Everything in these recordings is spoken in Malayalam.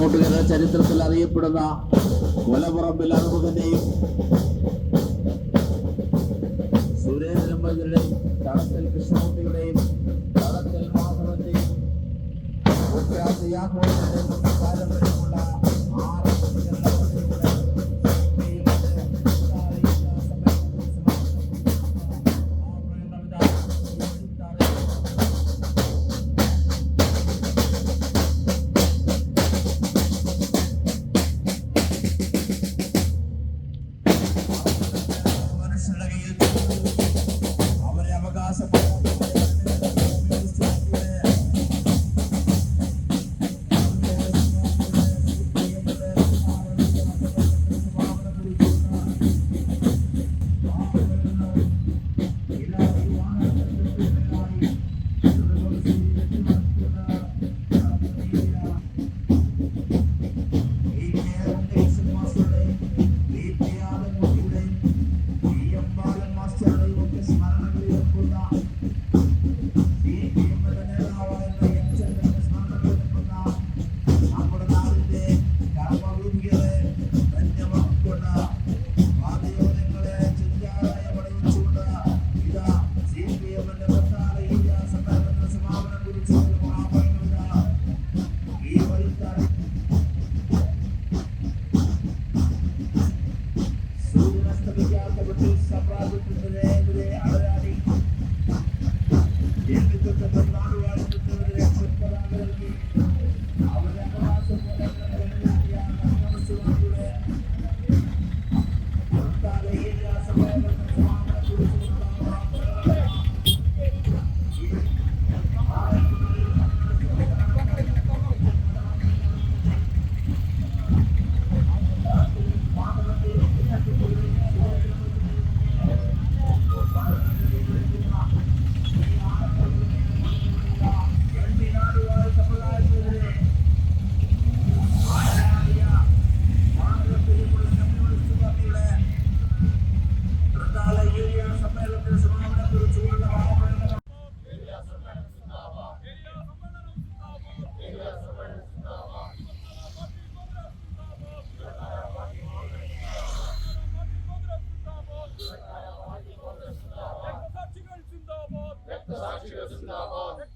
കൂട്ടുകാരുടെ ചരിത്രത്തിൽ അറിയപ്പെടുന്ന കൊലപുറമ്പിൽ അറുപതിന്റെയും സുരേന്ദ്രമ്പതിയുടെയും തടത്തിൽ കൃഷ്ണകുട്ടിയുടെയും തടത്തിൽ മാധവന്റെയും പാരമ്പര്യമുള്ള ആറ് 사실이었습니다.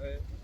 Right.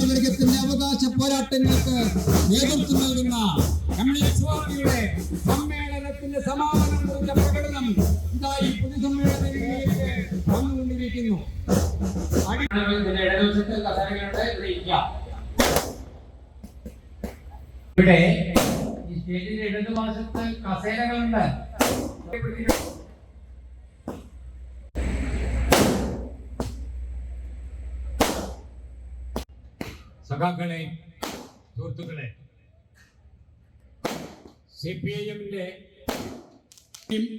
വർഗത്തിന്റെ അവകാശ പോരാട്ടങ്ങൾക്ക് നേതൃത്വം നൽകുന്ന കമ്മ്യൂണിസ്റ്റുകാരുടെ സമ്മേളനത്തിന്റെ സമാപനം കുറിച്ച പ്രകടനം ഇതായി വന്നുകൊണ്ടിരിക്കുന്നു. ഇവിടെ ഈ സ്റ്റേജിന്റെ ഇടതുവശത്ത് കസേരകളുണ്ട്. സഖാക്കളെ സുഹൃത്തുക്കളെ സി പി ഐ എമ്മിന്റെ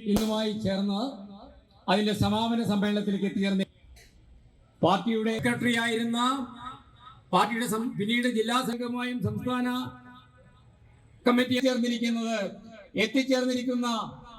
ഇന്നുമായി ചേർന്ന് അതിന്റെ സമാപന സമ്മേളനത്തിലേക്ക് എത്തിച്ചേർന്ന പാർട്ടിയുടെ സെക്രട്ടറി ആയിരുന്ന പാർട്ടിയുടെ പിന്നീട് ജില്ലാ സംഘമായും സംസ്ഥാന കമ്മിറ്റി ചേർന്നിരിക്കുന്നത് എത്തിച്ചേർന്നിരിക്കുന്ന